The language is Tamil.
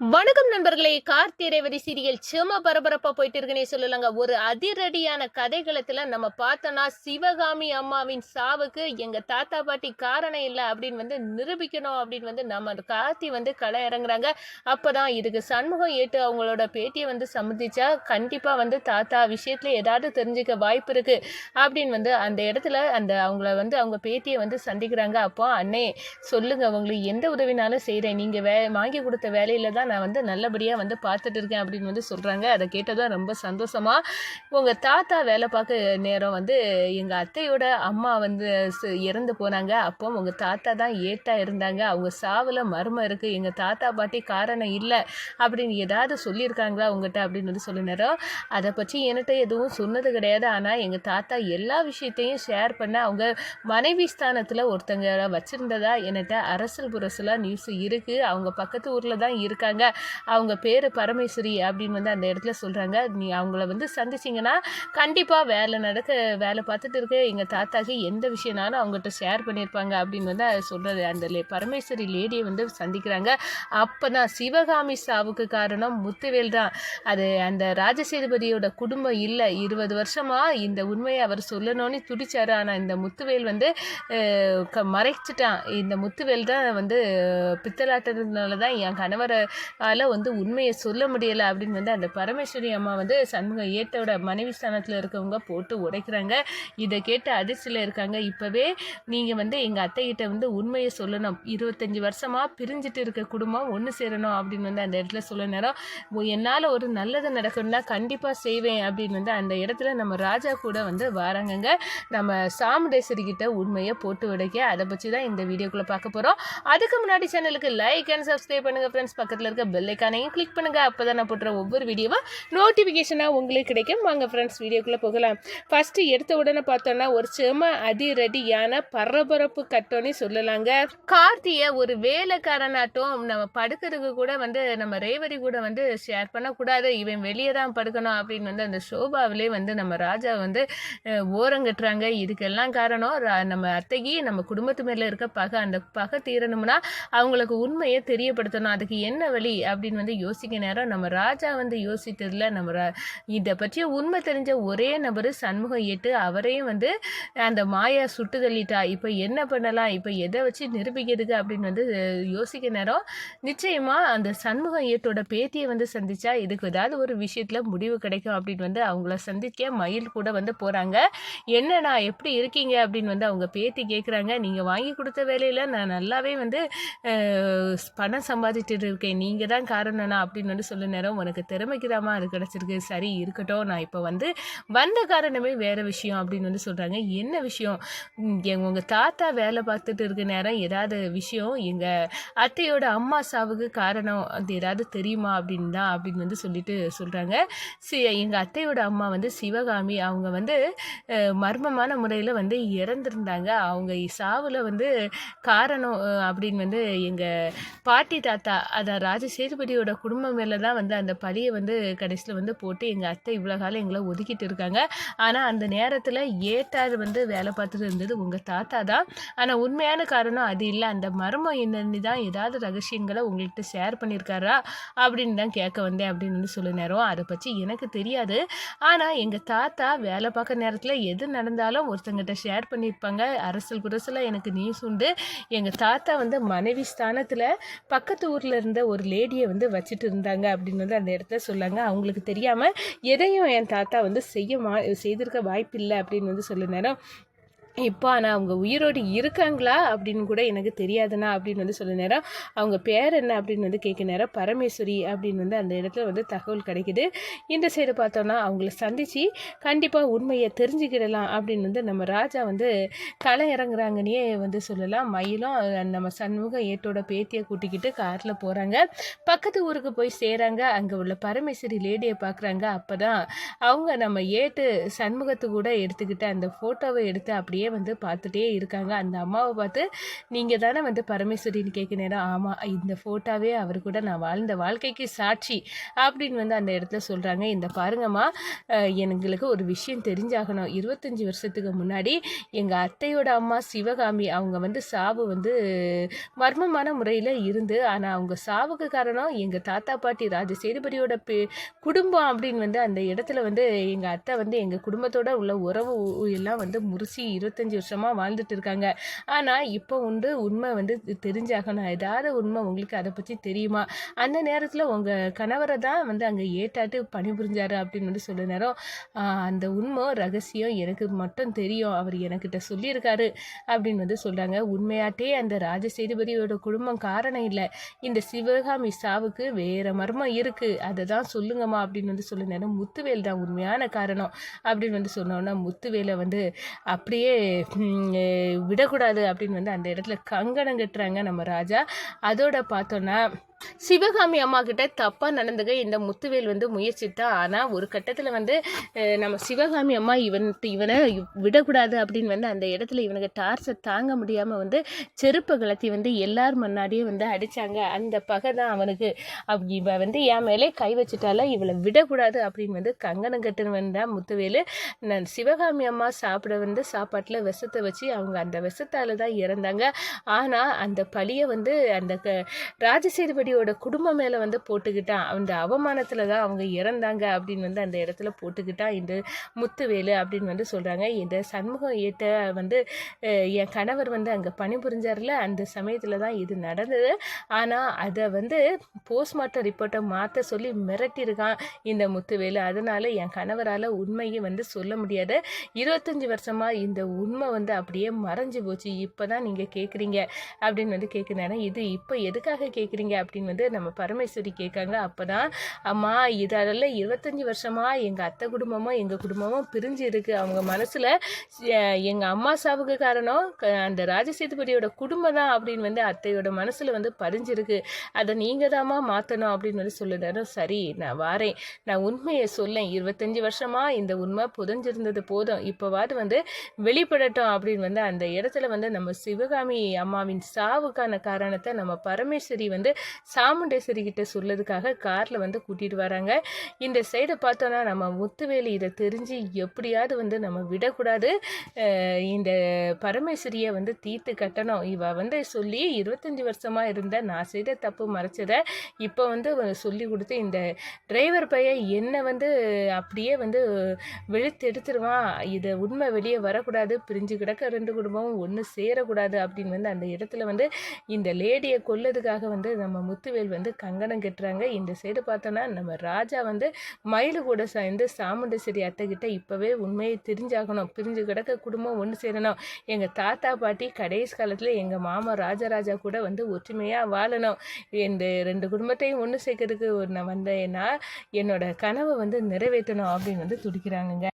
வணக்கம் நண்பர்களே. கார்த்தி ரேவதி சீரியல் செம பரபரப்பா போயிட்டு இருக்குன்னே சொல்லலாங்க. ஒரு அதிரடியான கதைகளத்துல நம்ம பார்த்தோம்னா சிவகாமி அம்மாவின் சாவுக்கு எங்க தாத்தா பாட்டி காரணம் இல்லை அப்படின்னு வந்து நிரூபிக்கணும் அப்படின்னு வந்து நம்ம கார்த்தி வந்து களை இறங்குறாங்க. அப்பதான் இதுக்கு சண்முகம் ஏற்று அவங்களோட பேட்டியை வந்து சம்மதிச்சா கண்டிப்பா வந்து தாத்தா விஷயத்துல ஏதாவது தெரிஞ்சுக்க வாய்ப்பு இருக்கு அப்படின்னு வந்து அந்த இடத்துல அந்த அவங்கள வந்து அவங்க பேட்டியை வந்து சந்திக்கிறாங்க. அப்போ அண்ணே சொல்லுங்க அவங்களுக்கு எந்த உதவினாலும் செய்கிறேன் நீங்கள் வே வாங்கி கொடுத்த வேலையில தான் நான் வந்து நல்லபடியாக வந்து பார்த்துட்டு இருக்கேன் அப்படின்னு வந்து சொல்கிறாங்க அதை கேட்டதான் ரொம்ப சந்தோஷமாக உங்கள் தாத்தா வேலை பார்க்க நேரம் வந்து எங்கள் அத்தையோட அம்மா வந்து இறந்து போனாங்க. அப்போ உங்கள் தாத்தா தான் ஏட்டா இருந்தாங்க. அவங்க சாவில் மர்மம் இருக்குது எங்கள் தாத்தா பாட்டி காரணம் இல்லை அப்படின்னு ஏதாவது சொல்லியிருக்காங்களா உங்கள்கிட்ட அப்படின்னு வந்து சொல்லினாரோ அதை பற்றி என்கிட்ட எதுவும் சொன்னது கிடையாது. ஆனால் எங்கள் தாத்தா எல்லா விஷயத்தையும் ஷேர் பண்ண அவங்க மனைவி ஸ்தானத்தில் ஒருத்தங்க வச்சுருந்ததா என்கிட்ட அரசல் புரசலாக நியூஸ் இருக்குது அவங்க பக்கத்து ஊரில் தான் இருக்காங்க. அவங்க பேர் பரமேஸ்வரி அப்படின்னு வந்து அந்த இடத்துல சொல்கிறாங்க நீ அவங்கள வந்து சந்திச்சிங்கன்னா கண்டிப்பாக வேலை நடக்க வேலை பார்த்துட்டு இருக்க. எங்கள் தாத்தாக்கு எந்த விஷயம்னாலும் அவங்ககிட்ட ஷேர் பண்ணியிருப்பாங்க அப்படின்னு வந்து சொல்கிறது அந்த லே பரமேஸ்வரி லேடியை வந்து சந்திக்கிறாங்க. அப்போ தான் சிவகாமி சாவுக்கு காரணம் முத்துவேல் தான். அது அந்த ராஜசேதுபதியோட குடும்பம் இல்லை. இருபது வருஷமாக இந்த உண்மையை அவர் சொல்லணும்னு துடிச்சார். ஆனால் இந்த முத்துவேல் வந்து க மறைச்சிட்டான். இந்த முத்துவேல் தான் வந்து பித்தலாட்டதுனால தான் என் கணவரை அதில் வந்து உண்மையை சொல்ல முடியலை அப்படின்னு வந்து அந்த பரமேஸ்வரி அம்மா வந்து சண்முக ஏட்டோட மனைவி ஸ்தானத்தில் இருக்கவங்க போட்டு உடைக்கிறாங்க. இதை கேட்டு அதிர்ச்சியில் இருக்காங்க. இப்போவே நீங்கள் வந்து எங்கள் அத்தைகிட்ட வந்து உண்மையை சொல்லணும். இருபத்தஞ்சி வருஷமாக பிரிஞ்சுட்டு இருக்க குடும்பம் ஒன்று சேரணும் அப்படின்னு வந்து அந்த இடத்துல சொல்ல நேரம். என்னால் ஒரு நல்லது நடக்கணும்னா கண்டிப்பாக செய்வேன் அப்படின்னு வந்து அந்த இடத்துல நம்ம ராஜா கூட வந்து வராங்கங்க. நம்ம சாமுண்டேஸ்வரி கிட்ட உண்மையை போட்டு உடைக்க. அதை பற்றி தான் இந்த வீடியோக்குள்ளே பார்க்க போகிறோம் அதுக்கு முன்னாடி சேனலுக்கு லைக் அண்ட் சப்ஸ்கிரைப் பண்ணுங்கள் ஃப்ரெண்ட்ஸ் பக்கத்தில் இருக்க பெல் ஐக்கானையும் கிளிக் பண்ணுங்கள் அப்போ தான் நான் போடுற ஒவ்வொரு வீடியோவும் நோட்டிஃபிகேஷனாக உங்களுக்கு கிடைக்கும். வாங்க ஃப்ரெண்ட்ஸ் வீடியோக்குள்ளே போகலாம். ஃபஸ்ட்டு எடுத்த உடனே பார்த்தோன்னா ஒரு செம அதிரடியான பரபரப்பு கட்டோன்னு சொல்லலாங்க. கார்த்தியை ஒரு வேலைக்காரனாட்டம் நம்ம படுக்கிறதுக்கு கூட வந்து நம்ம ரேவதி கூட வந்து ஷேர் பண்ணக்கூடாது. இவன் வெளியே தான் படுக்கணும் அப்படின்னு வந்து அந்த சோபாவிலே வந்து நம்ம ராஜா வந்து ஓரங்கட்டுறாங்க. இதுக்கெல்லாம் காரணம் ரா- நம்ம அத்தைக்கு நம்ம குடும்பத்து மேலே இருக்க பகை அந்த பகை தீரணும்னா அவங்களுக்கு உண்மையை தெரியப்படுத்தணும். அதுக்கு என்ன வழி? அப்படின்னு வந்து யோசிக்க நேரம் நம்ம ராஜா வந்து யோசித்ததில் நம்ம ரா- இதை பற்றிய உண்மை தெரிஞ்ச ஒரே நபர் சண்முகம் ஏட்டு அவரையும் வந்து அந்த மாயா சுட்டு தள்ளிட்டா இப்போ என்ன பண்ணலாம் இப்போ எதை வச்சு நிரூபிக்கிறதுக்கு அப்படின்னு வந்து யோசிக்க நேரம் நிச்சயமாக அந்த சண்முகம் ஏட்டோட பேத்தியை வந்து சந்திச்சா இதுக்கு ஏதாவது ஒரு விஷயத்தில் முடிவு கிடைக்கும் அப்படின்னு வந்து அவங்கள சந்திக்க மயில் கூட வந்து போகிறாங்க என்னண்ணா எப்படி இருக்கீங்க? அப்படின்னு வந்து அவங்க பேத்தி கேட்குறாங்க நீங்கள் வாங்கி கொடுத்த வேலையில் நான் நல்லாவே வந்து பணம் சம்பாதிச்சுட்டு இருக்கேன். நீ நீங்கள் தான் காரணம்னா அப்படின்னு வந்து சொல்ல நேரம் உனக்கு திறமைக்கு அது கிடச்சிருக்கு. சரி இருக்கட்டும். நான் இப்போ வந்து வந்த காரணமே வேறு விஷயம் அப்படின்னு வந்து சொல்கிறாங்க என்ன விஷயம்? ம், உங்கள் தாத்தா வேலை பார்த்துட்டு இருக்க நேரம் ஏதாவது விஷயம்? எங்கள் அத்தையோட அம்மா சாவுக்கு காரணம் அது ஏதாவது தெரியுமா அப்படின்னு தான் அப்படின்னு வந்து சொல்லிட்டு சொல்கிறாங்க சி எங்கள் அத்தையோட அம்மா வந்து சிவகாமி. அவங்க வந்து மர்மமான முறையில் வந்து இறந்துருந்தாங்க. அவங்க சாவில் வந்து காரணம் அப்படின்னு வந்து எங்கள் பாட்டி தாத்தா அதான் ராஜசேதுபதியோட குடும்பம் மேலே தான் வந்து அந்த பழியை வந்து கடைசியில் வந்து போட்டு எங்கள் அத்தை இவ்வளோ காலம் எங்களை ஒதுக்கிட்டு இருக்காங்க. ஆனால் அந்த நேரத்தில் ஏட்டார் வந்து வேலை பார்த்துட்டு இருந்தது உங்கள் தாத்தா தான். ஆனால் உண்மையான காரணம் அது இல்லை. அந்த மர்மம் என்னன்னு தான் ஏதாவது ரகசியங்களை உங்கள்கிட்ட ஷேர் பண்ணியிருக்காரா அப்படின்னு தான் கேட்க வந்தேன் அப்படின்னு வந்து சொல்ல நேரம். அதை பற்றி எனக்கு தெரியாது. ஆனால் எங்கள் தாத்தா வேலை பார்க்குற நேரத்தில் எது நடந்தாலும் ஒருத்தங்கிட்ட ஷேர் பண்ணியிருப்பாங்க அரசல் புரசலாக எனக்கு நியூஸ் உண்டு. எங்கள் தாத்தா வந்து மனைவி ஸ்தானத்தில் பக்கத்து ஊரில் இருந்த ஒரு லேடியை வந்து வச்சுட்டு இருந்தாங்க அப்படின்னு வந்து அந்த இடத்துல சொல்லாங்க. அவங்களுக்கு தெரியாமல் எதையும் என் தாத்தா வந்து செய்ய மா செய்திருக்க வாய்ப்பில்லை அப்படின்னு வந்து சொல்ல நேரம் இப்போ ஆனால் அவங்க உயிரோடு இருக்காங்களா அப்படின்னு கூட எனக்கு தெரியாதுண்ணா அப்படின்னு வந்து சொல்ல நேரம். அவங்க பேர் என்ன அப்படின்னு வந்து கேட்க நேரம். பரமேஸ்வரி அப்படின்னு வந்து அந்த இடத்துல வந்து தகவல் கிடைக்குது. இந்த சைடு பார்த்தோன்னா அவங்கள சந்தித்து கண்டிப்பாக உண்மையை தெரிஞ்சுக்கிடலாம் அப்படின்னு வந்து நம்ம ராஜா வந்து களை இறங்குறாங்கன்னே வந்து சொல்லலாம். மயிலும் நம்ம சண்முகம் ஏட்டோட பேத்தியை கூட்டிக்கிட்டு காரில் போகிறாங்க பக்கத்து ஊருக்கு போய் சேராங்க. அங்கே உள்ள பரமேஸ்வரி லேடியை பார்க்குறாங்க அப்போ தான் அவங்க நம்ம ஏட்டு சண்முகத்து கூட எடுத்துக்கிட்டு அந்த ஃபோட்டோவை எடுத்து அப்படியே அப்படியே வந்து பார்த்துட்டே இருக்காங்க. அந்த அம்மாவை பார்த்து நீங்கள் தானே வந்து பரமேஸ்வரின்னு கேட்க நேரம் ஆமாம் இந்த ஃபோட்டோவே அவர் கூட நான் வாழ்ந்த வாழ்க்கைக்கு சாட்சி. அப்படின்னு வந்து அந்த இடத்துல சொல்கிறாங்க இந்த பாருங்கம்மா எங்களுக்கு ஒரு விஷயம் தெரிஞ்சாகணும். இருபத்தஞ்சி வருஷத்துக்கு முன்னாடி எங்கள் அத்தையோட அம்மா சிவகாமி அவங்க வந்து சாவு வந்து மர்மமான முறையில் இருந்து ஆனால் அவங்க சாவுக்கு காரணம் எங்கள் தாத்தா பாட்டி ராஜசேதுபதியோட பே குடும்பம் அப்படின்னு வந்து அந்த இடத்துல வந்து எங்கள் அத்தை வந்து எங்கள் குடும்பத்தோட உள்ள உறவு எல்லாம் வந்து முறிச்சு இருபத்தஞ்சி வருஷமாக வாழ்ந்துட்டு இருக்காங்க. ஆனால் இப்போ உண்டு உண்மை வந்து தெரிஞ்சாகணும். ஏதாவது உண்மை உங்களுக்கு அதை பற்றி தெரியுமா? அந்த நேரத்தில் உங்கள் கணவரை தான் வந்து அங்கே ஏட்டாட்டு பணிபுரிஞ்சாரு அப்படின்னு வந்து சொல்ல நேரம் அந்த உண்மை ரகசியம் எனக்கு மட்டும் தெரியும். அவர் எனக்கிட்ட சொல்லியிருக்காரு அப்படின்னு வந்து சொல்கிறாங்க உண்மையாட்டே அந்த ராஜசேதுபதியோட குடும்பம் காரணம் இல்லை. இந்த சிவகாமி சாவுக்கு வேற மர்மம் இருக்குது அதை தான் சொல்லுங்கம்மா அப்படின்னு வந்து சொல்ல நேரம் முத்துவேல் தான் உண்மையான காரணம் அப்படின்னு வந்து சொன்னோன்னா முத்துவேலை வந்து அப்படியே விடக்கூடாது அப்படின்னு வந்து அந்த இடத்துல கங்கணம் கட்டுறாங்க நம்ம ராஜா. அதோட பார்த்தோன்னா சிவகாமி அம்மா கிட்ட தப்பாக நடந்துக்க இந்த முத்துவேல் வந்து முயற்சித்தா. ஆனால் ஒரு கட்டத்தில் வந்து நம்ம சிவகாமி அம்மா இவன் இவனை விடக்கூடாது அப்படின்னு வந்து அந்த இடத்துல இவனுக்கு டார்ச்சர் தாங்க முடியாமல் வந்து செருப்பை கலத்தி வந்து எல்லார் முன்னாடியே வந்து அடித்தாங்க அந்த பகை தான் அவனுக்கு. அவ் இவ வந்து என் மேலே கை வச்சுட்டால இவளை விடக்கூடாது அப்படின்னு வந்து கங்கணம் கட்டுன்னு வந்தா முத்துவேலு. நான் சிவகாமி அம்மா சாப்பிட வந்து சாப்பாட்டில் விஷத்தை வச்சு அவங்க அந்த விஷத்தால் தான் இறந்தாங்க. ஆனால் அந்த பழியை வந்து அந்த க- ராஜசேதுபதியோட குடும்பம் மேலே வந்து போட்டுக்கிட்டான் அந்த அவமானத்தில் தான் அவங்க இறந்தாங்க அப்படின்னு வந்து அந்த இடத்துல போட்டுக்கிட்டான் இந்த முத்துவேலு அப்படின்னு வந்து சொல்கிறாங்க இந்த சண்முகம் ஏட்ட வந்து என் கணவர் வந்து அங்கே பணிபுரிஞ்சார்ல அந்த சமயத்தில் தான் இது நடந்தது. ஆனால் அதை வந்து போஸ்ட்மார்ட்டம் ரிப்போர்ட்டை மாற்ற சொல்லி மிரட்டியிருக்கான் இந்த முத்துவேலு. அதனால் என் கணவரால் உண்மையை வந்து சொல்ல முடியாது. இருபத்தஞ்சி வருஷமாக இந்த உண்மை வந்து அப்படியே மறைஞ்சு போச்சு. இப்போ தான் நீங்கள் கேட்குறீங்க அப்படின்னு வந்து கேட்குறேன் இது இப்போ எதுக்காக கேட்குறீங்க அப்படின்னு வந்து நம்ம பரமேஸ்வரி கேட்காங்க. அப்போ தான் அம்மா இதால இருபத்தஞ்சி வருஷமாக எங்கள் அத்தை குடும்பமும் எங்கள் குடும்பமும் பிரிஞ்சு இருக்குது அவங்க மனசில் எங்கள் அம்மா சாவுக்கு காரணம் க- அந்த ராஜசேதுபதியோட குடும்பம் தான் அப்படின்னு வந்து அத்தையோட மனசில் வந்து பறிஞ்சிருக்கு அதை நீங்கள் தாம்மா மாற்றணும் அப்படின்னு வந்து சொல்லுறாரு சரி நான் வாரேன். நான் உண்மையை சொல்லேன். இருபத்தஞ்சி வருஷமாக இந்த உண்மை புதஞ்சிருந்தது போதும். இப்போவாது வந்து வெளிப்படட்டும் அப்படின்னு வந்து அந்த இடத்துல வந்து நம்ம சிவகாமி அம்மாவின் சாவுக்கான காரணத்தை நம்ம பரமேஸ்வரி வந்து சாமுண்டேஸ்வரி கிட்ட சொல்லதுக்காக காரில் வந்து கூட்டிகிட்டு வராங்க. இந்த சைடை பார்த்தோன்னா நம்ம முத்துவேலி இதை தெரிஞ்சு எப்படியாவது வந்து நம்ம விடக்கூடாது. இந்த பரமேஸ்வரியை வந்து தீர்த்து கட்டணும். இவ வந்து சொல்லி இருபத்தஞ்சி வருஷமாக இருந்த நான் செய்த தப்பு மறைச்சதை இப்போ வந்து சொல்லி கொடுத்து இந்த டிரைவர் பையன் என்னை வந்து அப்படியே வந்து வெளுத்து எடுத்துருவான். உண்மை வெளியே வரக்கூடாது. பிரிஞ்சு கிடக்க ரெண்டு குடும்பமும் ஒன்று சேரக்கூடாது அப்படின்னு வந்து அந்த இடத்துல வந்து இந்த லேடியை கொல்லதுக்காக வந்து நம்ம முத்துவேல் வந்து கங்கணம் கட்டுறாங்க. இந்த சைடு பார்த்தோன்னா நம்ம ராஜா வந்து மயிலு கூட சேர்ந்து சாமுண்டேஸ்வரி அத்தைக்கிட்ட இப்போவே உண்மையை தெரிஞ்சாகணும். பிரிஞ்சு கிடக்க குடும்பம் ஒன்று சேரணும். எங்கள் தாத்தா பாட்டி கடைசி காலத்தில் எங்கள் மாமா ராஜராஜா கூட வந்து ஒற்றுமையாக வாழணும். இந்த ரெண்டு குடும்பத்தையும் ஒன்று சேர்க்கறதுக்கு நான் வந்தேன்னா என்னோட கனவை வந்து நிறைவேற்றணும் அப்படின்னு வந்து துடிக்கிறாங்கங்க.